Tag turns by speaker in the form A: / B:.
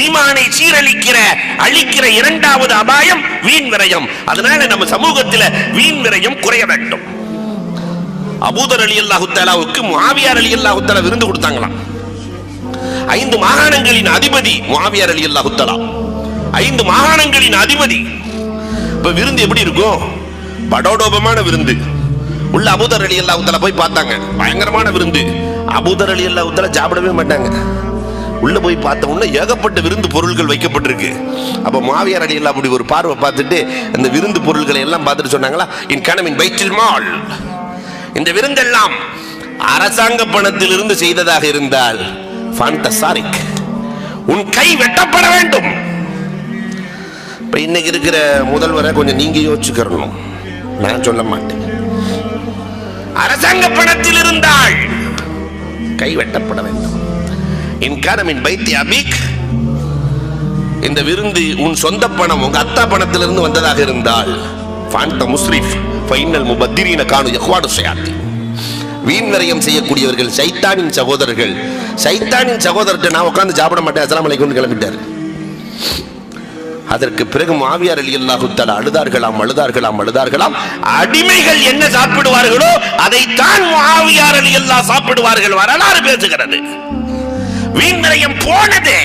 A: ஈமானை சீரழிக்கிற அழிக்கிற இரண்டாவது அபாயம் வீண் விரயம். அதனால நம்ம சமூகத்தில் வீண் விரயம் குறைய வேண்டும். அபூதர் அலி அல்லாஹு தாலாவுக்கு மாவியார் அலி அல்லாஹு தாலா விருந்து கொடுத்தாங்களாம். ஐந்து மாகாணங்களின் அதிபதி மாவியார் அலி அல்லாஹு தாலா ஐந்து மாகாணங்களின் அதிபதி. இப்ப விருந்து எப்படி இருக்கும்? படோடோபமான விருந்து. உள்ள அபூதர் அலி அல்லாஹு தாலா போய் பார்த்தாங்க. பயங்கரமான விருந்து. அபூதர் அலி அல்லாஹு தாலா சாப்பிடவே மாட்டாங்க. உள்ள போய் பார்த்த உடனே ஏகப்பட்ட விருந்து பொருட்கள் வைக்கப்பட்டிருக்கு. அப்ப மாவியார் அலி அப்படி ஒரு பார்வை பார்த்துட்டு அந்த விருந்து பொருட்களை எல்லாம் பார்த்துட்டு சொன்னாங்களா? இன் கணவன் வயிற்றில் மால் இந்த விருந்தெல்லாம் அரசாங்க பணத்திலிருந்து செய்ததாக இருந்தால் fantastic. உன் கை வெட்டப்பட வேண்டும். இப்ப இன்னைக்கு இருக்கிற முதல்வரை கொஞ்சம் நீங்க யோசிச்சுக்கறணும். நான் சொல்ல மாட்டேன். அரசாங்க பணத்தில் இருந்தால் கை வெட்டப்பட வேண்டும். இன் காரமின் பைத்தி அபிக். இந்த விருந்து உன் சொந்த பணம் உங்க அத்தா பணத்திலிருந்து வந்ததாக இருந்தால் ஃபான்ட முஸ்ரிஃப் ஃபைனல் முபத்திரீன காணு யஹ்வாடு சயாத்தி வீண் விரயம் செய்யக்கூடியவர்கள் சைத்தானின் சகோதரர்கள். சைத்தானின் சகோதரர்கிட்ட நான் உட்காந்து சாப்பிட மாட்டேன். அஸ்ஸலாமு அலைக்கும் கிளம்பிட்டார். அதற்கு பிறகு மாவியார் அலி அல்லாஹு அழுதார்களாம் அழுதார்களாம் அழுதார்களாம். அடிமைகள் என்ன சாப்பிடுவார்களோ அதைத்தான் மாவியார் அலி அல்லா சாப்பிடுவார்கள். வரலாறு பேசுகிறது. வீண் விரயம் போனது.